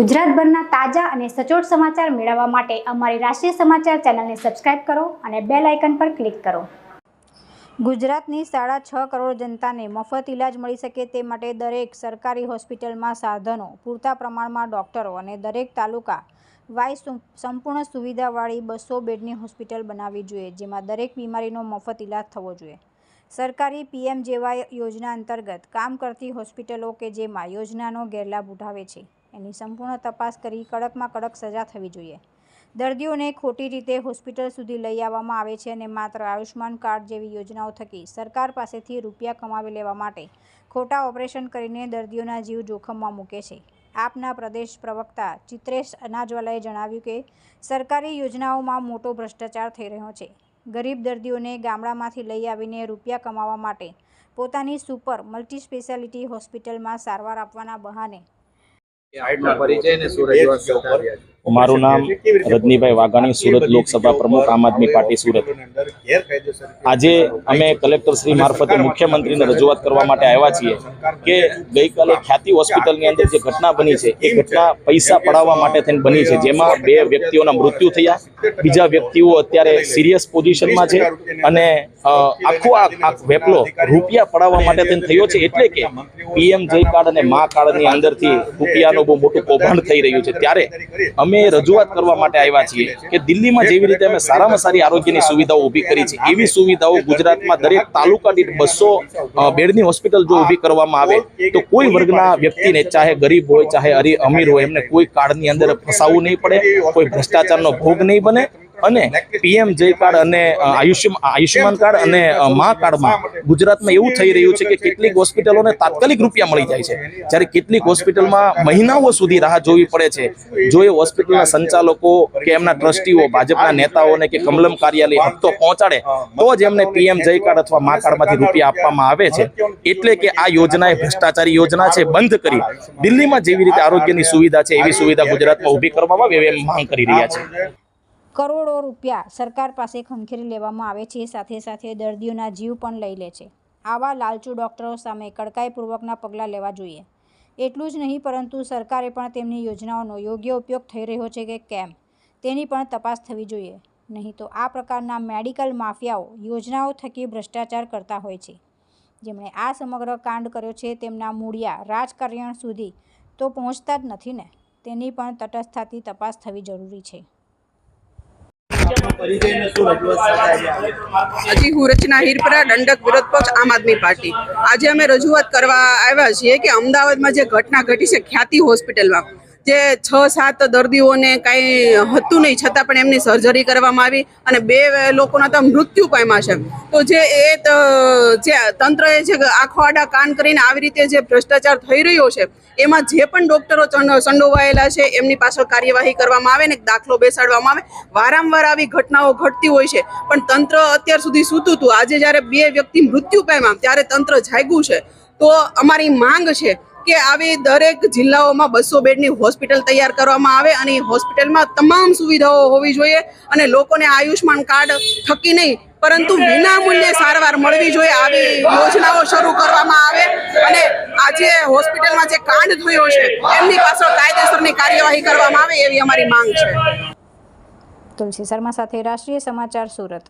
ગુજરાતભરના તાજા અને સચોટ સમાચાર મેળવવા માટે અમારી રાષ્ટ્રીય સમાચાર ચેનલને સબસ્ક્રાઇબ કરો અને બેલ આઇકન પર ક્લિક કરો. ગુજરાતની સાડા છ કરોડ જનતાને મફત ઇલાજ મળી શકે તે માટે દરેક સરકારી હોસ્પિટલમાં સાધનો, પૂરતા પ્રમાણમાં ડૉક્ટરો અને દરેક તાલુકા વાય સંપૂર્ણ સુવિધાવાળી બસો બેડની હોસ્પિટલ બનાવવી જોઈએ, જેમાં દરેક બીમારીનો મફત ઇલાજ થવો જોઈએ. સરકારી પીએમ જેવાય યોજના અંતર્ગત કામ કરતી હોસ્પિટલો કે જેમાં યોજનાનો ગેરલાભ ઉઠાવે છે. એની સંપૂર્ણ તપાસ કરી કડકમાં કડક સજા થવી જોઈએ. દર્દીઓને ખોટી રીતે હોસ્પિટલ સુધી લઈ આવવામાં આવે છે અને માત્ર આયુષ્યમાન કાર્ડ જેવી યોજનાઓ થકી સરકાર પાસેથી રૂપિયા કમાવી લેવા માટે ખોટા ઓપરેશન કરીને દર્દીઓના જીવ જોખમમાં મૂકે છે. આપના પ્રદેશ પ્રવક્તા ચિત્રેશ અનાજવાલાએ જણાવ્યું કે, સરકારી યોજનાઓમાં મોટો ભ્રષ્ટાચાર થઈ રહ્યો છે. ગરીબ દર્દીઓને ગામડામાંથી લઈ આવીને રૂપિયા કમાવા માટે પોતાની સુપર મલ્ટી સ્પેશિયાલિટી હોસ્પિટલમાં સારવાર આપવાના બહાને આપનો પરિચય ને શું મારું નામ રજનીભાઈ વાઘાણી સુરત લોકસભા પ્રમુખ આમ આદમી પાર્ટી સુરત. આજે અમે કલેક્ટર શ્રી મારફતે મુખ્યમંત્રીને રજૂઆત કરવા માટે આવ્યા છીએ કે ગઈકાલે ખ્યાતિ હોસ્પિટલની અંદર જે ઘટના બની છે એ ઘટના પૈસા પડાવવા માટે થઈને બની છે. જેમાં બે વ્યક્તિઓના મૃત્યુ થયા. બીજા વ્યક્તિઓ અત્યારે સિરિયસ પોઝિશનમાં છે અને આખો આ આ વેપલો રૂપિયા પડાવવા માટે થઈને થયો છે એટલે કે પીએમ જય કાર્ડ અને મા કાર્ડની અંદરથી રૂપિયાનું બહુ મોટું કૌભાંડ થઈ રહ્યું છે ત્યારે અમે રજૂઆત કરવા માટે આવ્યા છીએ કે દિલ્હીમાં જેવી રીતે અમે સારામાં સારી આરોગ્યની સુવિધાઓ ઊભી કરી છે, એવી સુવિધાઓ ગુજરાતમાં દરેક તાલુકા દીઠ બસો બેડની હોસ્પિટલ જો ઊભી કરવામાં આવે, તો કોઈ વર્ગના વ્યક્તિને ચાહે ગરીબ હોય, ચાહે અમીર હોય, એમને કોઈ કાર્ડની અંદર ફસાવવું નહીં પડે, કોઈ ભ્રષ્ટાચારનો ભોગ નહીં બને. અને પીએમ જય કાર્ડ અને આયુષ્યમાન કાર્ડ અને મા કાર્ડમાં ગુજરાતમાં એવું થઈ રહ્યું છે કે કેટલીક હોસ્પિટલોને તાત્કાલિક રૂપિયા મળી જાય છે. જ્યારે કેટલીક હોસ્પિટલમાં મહિનાઓ સુધી રાહ જોવી પડે છે. જો એ હોસ્પિટલના સંચાલકો કે એમના ટ્રસ્ટીઓ, ભાજપના નેતાઓને કે કમલમ કાર્યાલય હપ્તો પહોંચાડે, તો જ એમને પીએમ જય કાર્ડ અથવા મા કાર્ડમાંથી રૂપિયા આપવામાં આવે છે. એટલે કે આ યોજના એ ભ્રષ્ટાચારી યોજના છે, બંધ કરી. દિલ્હીમાં જેવી રીતે આરોગ્યની સુવિધા છે, એવી સુવિધા ગુજરાતમાં ઊભી કરવામાં આવે એવી માંગ કરી રહ્યા છે. કરોડો રૂપિયા સરકાર પાસે ખંખેરી લેવામાં આવે છે. સાથે સાથે દર્દીઓના જીવ પણ લઈ લે છે. આવા લાલચુ ડૉક્ટરો સામે કડકાઈપૂર્વકના પગલાં લેવા જોઈએ. એટલું જ નહીં, પરંતુ સરકારે પણ તેમની યોજનાઓનો યોગ્ય ઉપયોગ થઈ રહ્યો છે કે કેમ? તેની પણ તપાસ થવી જોઈએ. નહીં તો આ પ્રકારના મેડિકલ માફિયાઓ યોજનાઓ થકી ભ્રષ્ટાચાર કરતા હોય છે. જેમણે આ સમગ્ર કાંડ કર્યો છે, તેમના મૂળિયા રાજકારણ સુધી તો પહોંચતા જ નથી ને? તેની પણ તટસ્થતાથી તપાસ થવી જરૂરી છે આપનો પરિચય ને શું રજૂઆત કરતા આવ્યા છો? હજી હું રચના હિરપરા, દંડક વિરોધ પક્ષ, આમ આદમી પાર્ટી. આજે અમે રજૂઆત કરવા આવ્યા છીએ કે અમદાવાદમાં જે ઘટના ઘટી છે ખ્યાતિ હોસ્પિટલમાં. જે છ, સાત દર્દીઓને કાંઈ હતું નહીં, છતાં પણ એમની સર્જરી કરવામાં આવી અને બે લોકોના તો મૃત્યુ પામ્યા છે. તો જે એ જે તંત્રએ જે આખો આડા કાન કરીને આવી રીતે જે ભ્રષ્ટાચાર થઈ રહ્યો છે, એમાં જે પણ ડોક્ટરો સંડોવાયેલા છે, એમની પાછળ કાર્યવાહી કરવામાં આવે ને દાખલો બેસાડવામાં આવે, વારંવાર આવી ઘટનાઓ ઘટતી હોય છે. પણ તંત્ર અત્યાર સુધી સૂતું હતું. આજે જ્યારે બે વ્યક્તિ મૃત્યુ પામ્યા, ત્યારે તંત્ર જાગ્યું છે. તો અમારી માંગ છે કે આવી દરેક જિલ્લાઓમાં બસો બેડની હોસ્પિટલ તૈયાર કરવામાં આવે અને એ હોસ્પિટલમાં તમામ સુવિધાઓ હોવી જોઈએ અને લોકોને આયુષ્માન કાર્ડ થકી નહીં, પરંતુ વિનામૂલ્યે સારવાર મળવી જોઈએ આવી યોજનાઓ શરૂ કરવામાં આવે અને આજે હોસ્પિટલમાં જે કાંડ થયો છે, એમની પાછળ કાયદેસરની કાર્યવાહી કરવામાં આવે એવી અમારી માંગ છે. તુલસી શર્મા સાથે રાષ્ટ્રીય સમાચાર સુરત.